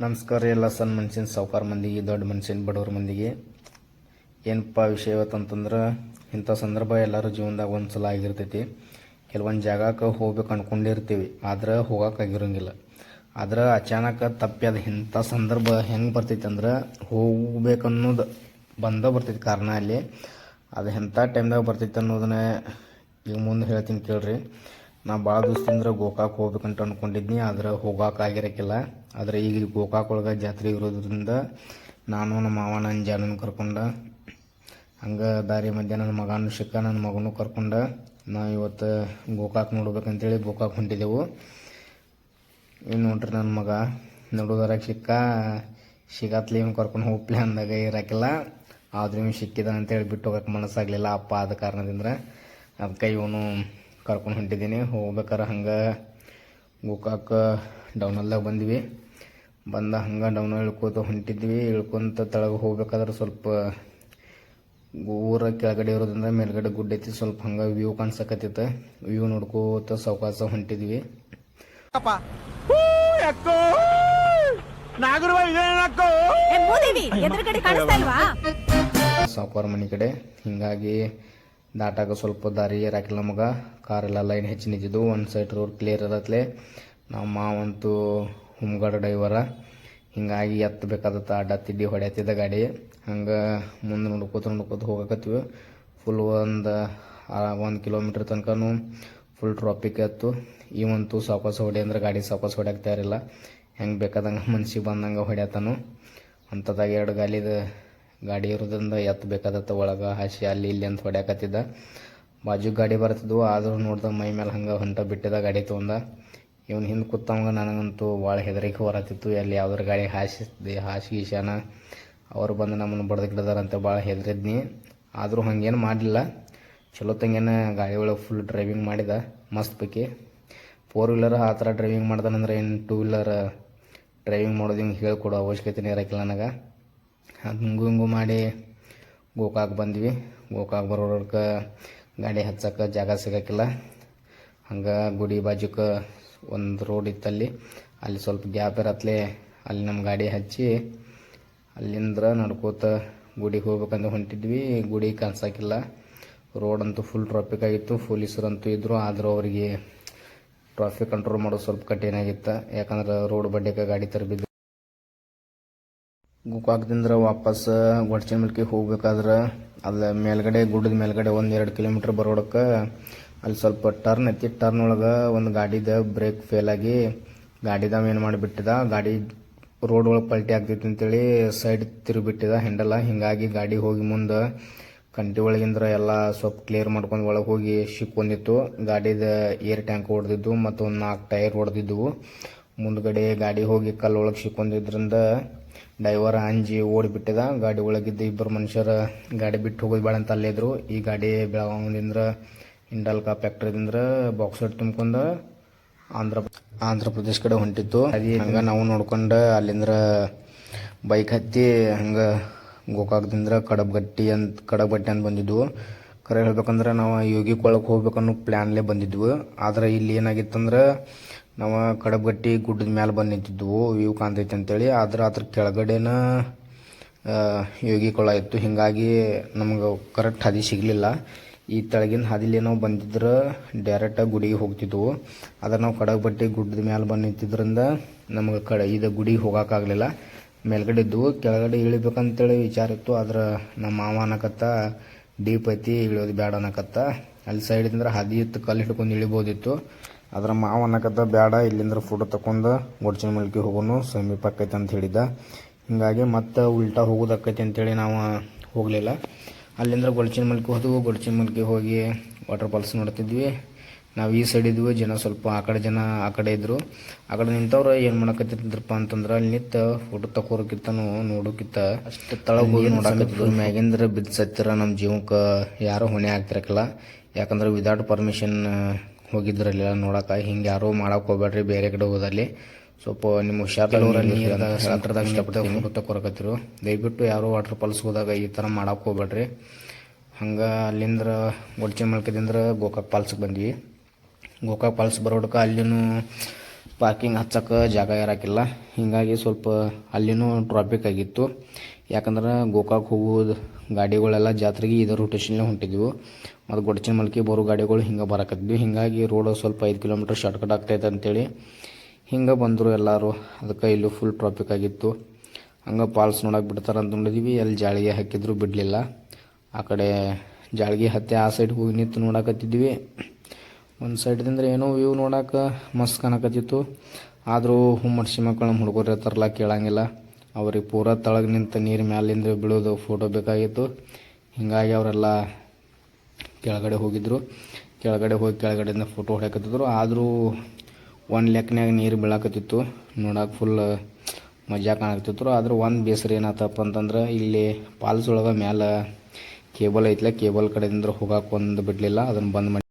ನಮಸ್ಕಾರ ಎಲ್ಲ ಸಣ್ಣ ಮನುಷ್ಯನ ಸಾವುಕಾರ ಮಂದಿಗೆ, ದೊಡ್ಡ ಮನುಷ್ಯನ ಬಡವ್ರ ಮಂದಿಗೆ. ಏನಪ್ಪ ವಿಷಯ ಇವತ್ತಂತಂದ್ರೆ, ಇಂಥ ಸಂದರ್ಭ ಎಲ್ಲರೂ ಜೀವನದಾಗ ಒಂದು ಸಲ ಆಗಿರ್ತೈತಿ. ಕೆಲವೊಂದು ಜಾಗಕ್ಕೆ ಹೋಗ್ಬೇಕು ಅಂದ್ಕೊಂಡಿರ್ತೀವಿ ಆದ್ರೆ ಹೋಗೋಕ್ಕಾಗಿರೋಂಗಿಲ್ಲ ಆದ್ರೆ ಅಚಾನಕ ತಪ್ಪಿ ಅದು ಇಂಥ ಸಂದರ್ಭ ಹೆಂಗೆ ಬರ್ತೈತಿ ಅಂದ್ರೆ, ಹೋಗ್ಬೇಕನ್ನೋದು ಬಂದ ಬರ್ತೈತಿ ಕಾರಣ ಅಲ್ಲಿ. ಅದು ಎಂಥ ಟೈಮ್ದಾಗ ಬರ್ತೈತೆ ಅನ್ನೋದನ್ನ ಈಗ ಮುಂದೆ ಹೇಳ್ತೀನಿ ಕೇಳ್ರಿ. ನಾ ಭಾಳ ದಿವಸದಿಂದ ಗೋಕಾಕ್ ಹೋಗ್ಬೇಕಂತ ಅಂದ್ಕೊಂಡಿದ್ನಿ ಆದ್ರೆ ಆಗಿರಕಿಲ್ಲ. ಆದ್ರೆ ಈಗ ಗೋಕಾಕ್ ಒಳಗೆ ಜಾತ್ರೆ ಇರೋದ್ರಿಂದ ನಾನು ನಮ್ಮ ಮಾವ, ನನ್ನ ಜಾನನ್ ಕರ್ಕೊಂಡ, ಹಂಗೆ ದಾರಿ ಮಧ್ಯ ನನ್ನ ಮಗನೂ ಸಿಕ್ಕ, ನನ್ನ ಮಗನೂ ಕರ್ಕೊಂಡ, ನಾ ಇವತ್ತು ಗೋಕಾಕ್ ನೋಡ್ಬೇಕಂತೇಳಿ ಗೋಕಾಕ್ ಹೊಂಟಿದ್ದೆವು ಇನ್ನು ನೋಡ್ರಿ ನನ್ನ ಮಗ ನಡುದರಾಗ ಸಿಕ್ಕ, ಸಿಗತ್ಲಿ ಇವ್ನು ಕರ್ಕೊಂಡು ಹೋಗಿ ಅಂದಾಗ ಇರಾಕಿಲ್ಲ. ಆದ್ರೂ ಇವ್ನು ಸಿಕ್ಕಿದ ಅಂತೇಳಿ ಬಿಟ್ಟು ಹೋಗಕ್ಕೆ ಮನಸ್ಸಾಗಲಿಲ್ಲ ಅಪ್ಪ ಆದ ಕಾರಣದಿಂದ. ಅದಕ್ಕೆ ಇವನು ಕರ್ಕೊಂಡು ಹೊಂಟಿದ್ದೀನಿ ಹೋಗ್ಬೇಕಾರೆ ಹಂಗೆ. ಗೋಕಾಕ ಡೌನಲ್ದಾಗ ಬಂದ್ವಿ. ಬಂದ ಹಂಗೆ ಡೌನ್ ಇಳ್ಕೋತ ಹೊಂಟಿದ್ವಿ. ಇಳ್ಕೊಂತ ತಳಗೆ ಹೋಗ್ಬೇಕಾದ್ರೆ ಸ್ವಲ್ಪ ಊರ ಕೆಳಗಡೆ ಇರೋದ್ರಿಂದ ಮೇಲ್ಗಡೆ ಗುಡ್ಡ ಐತಿ ಸ್ವಲ್ಪ ಹಂಗೆ ವ್ಯೂ ಕಾಣಿಸಕತ್ತಿತ್ತು. ವ್ಯೂ ನೋಡ್ಕೋತ ಸಾವಕಾಸ ಹೊಂಟಿದ್ವಿ. ಸಾವುಕಾರ ಮನೆ ಕಡೆ. ಹಿಂಗಾಗಿ ದಾಟಾಗ ಸ್ವಲ್ಪ ದಾರಿ ಏರಾಕಿಲ್ಲ ನಮಗೆ. ಕಾರೆಲ್ಲ ಲೈನ್ ಹೆಚ್ಚು ನಿಂತಿದ್ದು ಒಂದು ಸೈಡ್ ರೋಡ್ ಕ್ಲಿಯರ್ ಇರತ್ಲೆ. ನಮ್ಮ ಮಾವಂತೂ ಹುಮ್ಗಡ ಡ್ರೈವರ ಹಿಂಗಾಗಿ ಎತ್ತಬೇಕಾದತ್ತ ಅಡ್ಡ ತಿಡ್ಡಿ ಹೊಡೆಯತ್ತಿದ್ದ ಗಾಡಿ. ಹಂಗೆ ಮುಂದೆ ನೋಡ್ಕೋತ ನೋಡ್ಕೋತ ಹೋಗಕತ್ತೀವಿ. ಫುಲ್ ಒಂದು ಒಂದು ಕಿಲೋಮೀಟ್ರ್ ತನಕನೂ ಫುಲ್ ಟ್ರಾಫಿಕ್ ಇತ್ತು. ಇವಂತೂ ಸಾವಕಾಸ ಹೊಡಿ ಅಂದ್ರೆ ಗಾಡಿ ಸಾವಕಾಸ ಹೊಡ್ಯಾಕ ತಯಾರಿಲ್ಲ. ಹೆಂಗೆ ಬೇಕಾದಂಗೆ ಮನ್ಸಿಗೆ ಬಂದಂಗೆ ಹೊಡ್ಯಾತಾನು. ಅಂಥದಾಗ ಎರಡು ಗಾಲಿದ ಗಾಡಿ ಇರೋದ್ರಿಂದ ಎತ್ತಬೇಕಾದತ್ತ ಒಳಗೆ ಹಾಸಿ ಅಲ್ಲಿ ಇಲ್ಲಿ ಅಂತ ಹೊಡ್ಯಾಕತ್ತಿದ್ದ. ಬಾಜು ಗಾಡಿ ಬರ್ತಿದ್ವು ಆದರೂ ನೋಡ್ದ ಮೈ ಮೇಲೆ ಹಂಗೆ ಹೊಂಟ ಬಿಟ್ಟಿದ ಗಾಡಿ ತೊಗೊಂಡ. ಇವನು ಹಿಂದೆ ಕೂತವಂಗ ನನಗಂತೂ ಭಾಳ ಹೆದರಿಕೆ ಹೊರತಿತ್ತು. ಎಲ್ಲಿ ಯಾವ್ದಾರ ಗಾಡಿ ಹಾಸಿದ್ದೆ ಹಾಸಿ ಈಶಾನ ಅವ್ರು ಬಂದು ನಮ್ಮನ್ನು ಬಡ್ದು ಗಿಡದಾರಂತ ಭಾಳ ಹೆದರಿದ್ನಿ. ಆದರೂ ಹಂಗೇನು ಮಾಡಲಿಲ್ಲ. ಚಲೋ ತಂಗೇನ ಗಾಡಿ ಒಳಗೆ ಫುಲ್ ಡ್ರೈವಿಂಗ್ ಮಾಡಿದ, ಮಸ್ತ್ ಪೈಕಿ. ಫೋರ್ ವೀಲರ್ ಆ ಥರ ಡ್ರೈವಿಂಗ್ ಮಾಡ್ದಾನಂದ್ರೆ ಏನು ಟೂ ವೀಲರ್ ಡ್ರೈವಿಂಗ್ ಮಾಡೋದು ಹಿಂಗೆ ಹೇಳ್ಕೊಡೋ ಅವಶ್ಯಕತೆನೇ ಇರೋಕ್ಕಿಲ್ಲ ನನಗೆ. ಹಂಗು ಹಿಂಗು ಮಾಡಿ ಗೋಕಾಕ್ ಬಂದ್ವಿ. ಗೋಕಾಕ್ ಬರೋರ್ಕ ಗಾಡಿ ಹಚ್ಚಕ್ಕೆ ಜಾಗ ಸಿಗಕ್ಕಿಲ್ಲ ಹಂಗೆ ಗುಡಿ ಬಾಜುಕ ಒಂದು ರೋಡ್ ಇತ್ತಲ್ಲಿ. ಅಲ್ಲಿ ಸ್ವಲ್ಪ ಗ್ಯಾಪ್ ಇರತ್ಲೆ ಅಲ್ಲಿ ನಮ್ಮ ಗಾಡಿ ಹಚ್ಚಿ ಅಲ್ಲಿಂದ್ರ ನಡ್ಕೋತ ಗುಡಿಗೆ ಹೋಗ್ಬೇಕಂದ್ರೆ ಹೊಂಟಿದ್ವಿ. ಗುಡಿ ಕಾಣಿಸಕ್ಕಿಲ್ಲ ರೋಡ್ ಅಂತೂ ಫುಲ್ ಟ್ರಾಫಿಕ್ ಆಗಿತ್ತು. ಪೊಲೀಸರಂತೂ ಇದ್ದರು ಆದರೂ ಅವರಿಗೆ ಟ್ರಾಫಿಕ್ ಕಂಟ್ರೋಲ್ ಮಾಡೋದು ಸ್ವಲ್ಪ ಕಠಿಣ ಆಗಿತ್ತು. ಯಾಕಂದ್ರೆ ರೋಡ್ ಬಡ್ಡೆಗೆ ಗಾಡಿ ತರಬಿದ್ದು ಗೋಕಾಕ್ದಿಂದ ವಾಪಸ್, ಗೊಡ್ಚಿನ ಮಿಲ್ಕಿ ಹೋಗ್ಬೇಕಾದ್ರೆ ಅಲ್ಲಿ ಮೇಲ್ಗಡೆ, ಗುಡ್ಡದ ಮೇಲ್ಗಡೆ ಒಂದು ಎರಡು ಕಿಲೋಮೀಟ್ರ್ ಬರೋಡಕ್ಕೆ ಅಲ್ಲಿ ಸ್ವಲ್ಪ ಟರ್ನ್ ಐತಿ. ಟರ್ನ್ ಒಳಗೆ ಒಂದು ಗಾಡಿದ ಬ್ರೇಕ್ ಫೇಲ್ ಆಗಿ ಗಾಡಿದ ಏನು ಮಾಡಿಬಿಟ್ಟಿದ, ಗಾಡಿ ರೋಡ್ ಒಳಗೆ ಪಲ್ಟಿ ಆಗ್ತೈತಿ ಅಂತೇಳಿ ಸೈಡ್ ತಿರುಗಿಬಿಟ್ಟಿದ ಹೆಂಡಲ್ಲ ಹಿಂಗಾಗಿ ಗಾಡಿ ಹೋಗಿ ಮುಂದೆ ಕಂಟಿ ಒಳಗಿಂದ್ರ ಎಲ್ಲ ಸ್ವಲ್ಪ ಕ್ಲಿಯರ್ ಮಾಡ್ಕೊಂಡು ಒಳಗೆ ಹೋಗಿ ಸಿಕ್ಕೊಂಡಿತ್ತು ಗಾಡಿದ ಏರ್ ಟ್ಯಾಂಕ್ ಹೊಡೆದಿದ್ದು ಮತ್ತು ಒಂದು ನಾಲ್ಕು ಟೈರ್ ಹೊಡೆದಿದ್ದವು ಮುಂದ್ಗಡೆ ಗಾಡಿ ಹೋಗಿ ಕಲ್ಲೊಳಗೆ ಸಿಕ್ಕೊಂಡಿದ್ರಿಂದ ಡ್ರೈವರ್ ಅಂಜಿ ಓಡಿಬಿಟ್ಟಿದ. ಗಾಡಿ ಒಳಗಿದ್ದ ಇಬ್ಬರು ಮನುಷ್ಯರ ಗಾಡಿ ಬಿಟ್ಟು ಹೋಗೋದು ಬೇಡ ಅಂತ ಅಲ್ಲೇ ಇದ್ರು. ಈ ಗಾಡಿ ಬೆಳಗಾವಿದಿಂದ ಇಂಡಲ್ಕಾ ಫ್ಯಾಕ್ಟ್ರಿದಿಂದ ಬಾಕ್ಸರ್ ತುಂಬ್ಕೊಂಡು ಆಂಧ್ರ ಆಂಧ್ರ ಪ್ರದೇಶ ಕಡೆ ಹೊಂಟಿತ್ತು. ಅದೇ ಹಂಗೆ ನಾವು ನೋಡ್ಕೊಂಡು ಅಲ್ಲಿಂದ್ರ ಬೈಕ್ ಹತ್ತಿ ಹಂಗೆ ಗೋಕಾಕ್ದಿಂದ ಕಡಬಗಟ್ಟಿ ಅಂತ ಕಡಬಗಟ್ಟಿ ಅಂತ ಬಂದಿದ್ವು. ಕರೆ ಹೇಳ್ಬೇಕಂದ್ರೆ ನಾವು ಯೋಗಿ ಕೊಳಕ್ಕೆ ಹೋಗ್ಬೇಕನ್ನೋ ಪ್ಲ್ಯಾನ್ಲೇ ಬಂದಿದ್ವು. ಆದ್ರೆ ಇಲ್ಲಿ ಏನಾಗಿತ್ತಂದ್ರೆ ನಾವು ಕಡಬಗಟ್ಟಿ ಗುಡ್ಡದ ಮೇಲೆ ಬಂದು ನಿಂತಿದ್ವು, ವ್ಯೂ ಕಾಣ್ತೈತೆ ಅಂತೇಳಿ. ಆದ್ರೆ ಅದ್ರ ಕೆಳಗಡೆನ ಯೋಗಿ ಕೊಳ ಇತ್ತು. ಹಿಂಗಾಗಿ ನಮ್ಗೆ ಕರೆಕ್ಟ್ ಹಾದಿ ಸಿಗಲಿಲ್ಲ. ಈ ತೆಳಗಿನ ಹಾದಿಲಿ ನಾವು ಬಂದಿದ್ರೆ ಡೈರೆಕ್ಟಾಗಿ ಗುಡಿಗೆ ಹೋಗ್ತಿದ್ವು. ಆದ್ರೆ ನಾವು ಕಡಬಗಟ್ಟಿ ಗುಡ್ಡದ ಮೇಲೆ ಬಂದು ನಿಂತಿದ್ರಿಂದ ನಮ್ಗೆ ಕಡ ಇದು ಗುಡಿಗೆ ಹೋಗೋಕ್ಕಾಗಲಿಲ್ಲ ಮೇಲ್ಗಡೆ ಇದ್ವು. ಕೆಳಗಡೆ ಇಳಿಬೇಕಂತೇಳಿ ವಿಚಾರ ಇತ್ತು. ಆದ್ರೆ ನಮ್ಮ ಮಾವ ಅನ್ನಕತ್ತ ಡೀಪ್ ಐತಿ ಇಳಿಯೋದು ಬೇಡ ಅನ್ನಕತ್ತ ಅಲ್ಲಿ ಸೈಡಿಂದ್ರೆ ಹಾದಿ ಇತ್ತು ಕಲ್ಲು ಹಿಡ್ಕೊಂಡು ಇಳಿಬೋದಿತ್ತು. ಅದ್ರ ಮಾವ ಅನ್ನಕತ್ತ ಬೇಡ ಇಲ್ಲಿಂದ ಫೋಟೋ ತಕೊಂಡು ಗೊಡ್ಚಿನ ಮಲ್ಕಿ ಹೋಗೋನು ಸಮೀಪ ಆಕೈತಿ ಅಂತ ಹೇಳಿದ್ದ. ಹಿಂಗಾಗಿ ಮತ್ತೆ ಉಲ್ಟಾ ಹೋಗೋದಕ್ಕೈತಿ ಅಂತೇಳಿ ನಾವು ಹೋಗಲಿಲ್ಲ. ಅಲ್ಲಿಂದ ಗೊಡ್ಚಿನ ಮಲ್ಕಿ ಹೋದವು ಗೊಡ್ಚಿನ ಮಲ್ಕಿ ಹೋಗಿ ವಾಟರ್ ಫಾಲ್ಸ್ ನೋಡ್ತಿದ್ವಿ. ನಾವು ಈ ಸೈಡ್ ಇದ್ವಿ ಜನ ಸ್ವಲ್ಪ ಆ ಕಡೆ ಜನ ಆ ಕಡೆ ಇದ್ರು. ಆ ಕಡೆ ನಿಂತವ್ರು ಏನು ಮಾಡಕತ್ತಿದ್ರಪ್ಪ ಅಂತಂದ್ರೆ ಅಲ್ಲಿ ನಿಂತ ಫೋಟೋ ತಕೋರಕ್ಕಿಂತನೂ ನೋಡೋಕಿತ್ತ ಅಷ್ಟು ತಳಗ ಹೋಗಿ ನೋಡಕತ್ತಿದ್ರು. ಮ್ಯಾಗಿಂದ್ರ ಬಿದ್ದು ಸತ್ತಿರ ನಮ್ಮ ಜೀವಕ್ಕೆ ಯಾರೂ ಹೊಣೆ ಆಗ್ತಿರಕಿಲ್ಲ. ಯಾಕಂದ್ರೆ ವಿದೌಟ್ ಪರ್ಮಿಷನ್ ಹೋಗಿದ್ರಲ್ಲ ನೋಡಕ್ಕೆ ಹಿಂಗೆ ಯಾರೂ ಮಾಡಕ್ಕೆ ಹೋಗ್ಬೇಡ್ರಿ ಬೇರೆ ಕಡೆ ಹೋದಲ್ಲಿ ಸ್ವಲ್ಪ ನಿಮ್ಮ ಹುಷಾರ್ ನೀರದಾಗ ಸೆಂಟ್ರದಾಗ ಇಷ್ಟಪಟ್ಟು ಕೊರಕತ್ತಿರು. ದಯವಿಟ್ಟು ಯಾರೂ ವಾಟರ್ ಫಾಲ್ಸ್ ಹೋದಾಗ ಈ ಥರ ಮಾಡಕ್ಕೆ ಹೋಗ್ಬೇಡ್ರಿ. ಹಂಗೆ ಅಲ್ಲಿಂದ್ರ ಗೊಡ್ಚೆ ಮಲ್ಕದಿಂದ ಗೋಕಾಕ್ ಫಾಲ್ಸ್ಗೆ ಬಂದ್ವಿ. ಗೋಕಾಕ್ ಫಾಲ್ಸ್ ಬರೋಡಕ್ಕೆ ಅಲ್ಲಿನೂ ಪಾರ್ಕಿಂಗ್ ಹಚ್ಚಕ್ಕೆ ಜಾಗ ಇರೋಕ್ಕಿಲ್ಲ ಹೀಗಾಗಿ ಸ್ವಲ್ಪ ಅಲ್ಲಿನೂ ಟ್ರಾಫಿಕ್ ಆಗಿತ್ತು. ಯಾಕಂದ್ರೆ ಗೋಕಾಕ್ ಹೋಗೋದು ಗಾಡಿಗಳೆಲ್ಲ ಜಾತ್ರೆಗೆ ಇದೇ ರೊಟೇಷನ್ಲೇ ಹೊಂಟಿದ್ವು. ಮತ್ತು ಗೊಡಚಿನ ಮಲ್ಕಿ ಬರೋ ಗಾಡಿಗಳು ಹಿಂಗೆ ಬರಕತ್ತಿದ್ವಿ ಹೀಗಾಗಿ ರೋಡ್ ಸ್ವಲ್ಪ ಐದು ಕಿಲೋಮೀಟ್ರ್ ಶಾರ್ಟ್ಕಟ್ ಆಗ್ತೈತೆ ಅಂತೇಳಿ ಹಿಂಗೆ ಬಂದರು ಎಲ್ಲರೂ. ಅದಕ್ಕೆ ಇಲ್ಲೂ ಫುಲ್ ಟ್ರಾಫಿಕ್ ಆಗಿತ್ತು. ಹಂಗೆ ಪಾಲ್ಸ್ ನೋಡಕ್ಕೆ ಬಿಡ್ತಾರೆ ಅಂತ ನೋಡಿದ್ವಿ ಅಲ್ಲಿ ಜಾಳಿಗೆ ಹಾಕಿದ್ರು ಬಿಡಲಿಲ್ಲ. ಆ ಕಡೆ ಜಾಳಿಗೆ ಹತ್ತಿ ಆ ಸೈಡ್ ಹೋಗಿ ನಿಂತು ನೋಡಕತ್ತಿದ್ವಿ. ಒಂದು ಸೈಡ್ದಿಂದ ಏನೋ ವ್ಯೂ ನೋಡಕ್ಕೆ ಮಸ್ತ್ ಕಾಣಕತ್ತಿತ್ತು. ಆದರೂ ಹುಮ್ಮಡ್ಸಿ ಮಕ್ಕಳು ನಮ್ಮ ಹುಡುಗರು ಇರ್ತಾರಲ್ಲ ಕೇಳಂಗಿಲ್ಲ. ಅವ್ರಿಗೆ ಪೂರ ತಳಗೆ ನಿಂತ ನೀರು ಮ್ಯಾಲಿಂದ ಬೀಳೋದು ಫೋಟೋ ಬೇಕಾಗಿತ್ತು. ಹೀಗಾಗಿ ಅವರೆಲ್ಲ ಕೆಳಗಡೆ ಹೋಗಿದ್ರು. ಕೆಳಗಡೆ ಹೋಗಿ ಕೆಳಗಡೆಯಿಂದ ಫೋಟೋ ಹೊಡ್ಯಾಕತ್ತಿದ್ರು. ಆದರೂ ಒಂದು ಲೆಕ್ಕನ್ಯಾಗ ನೀರು ಬೀಳಾಕತ್ತಿತ್ತು. ನೋಡಕ್ಕೆ ಫುಲ್ ಮಜಾ ಕಾಣಕತ್ತಿತ್ತು ಆದ್ರೆ ಒಂದು ಬೇಸರ ಏನಾತಪ್ಪ ಅಂತಂದ್ರೆ ಇಲ್ಲಿ ಪಾಲ್ಸ್ ಒಳಗೆ ಮ್ಯಾಲೆ ಕೇಬಲ್ ಐತ್ಲ ಕೇಬಲ್ ಕಡೆಯಿಂದ ಹೋಗಕ್ಕೆ ಒಂದು ಬಿಡಲಿಲ್ಲ. ಅದನ್ನು ಬಂದ್ ಮಾಡಿ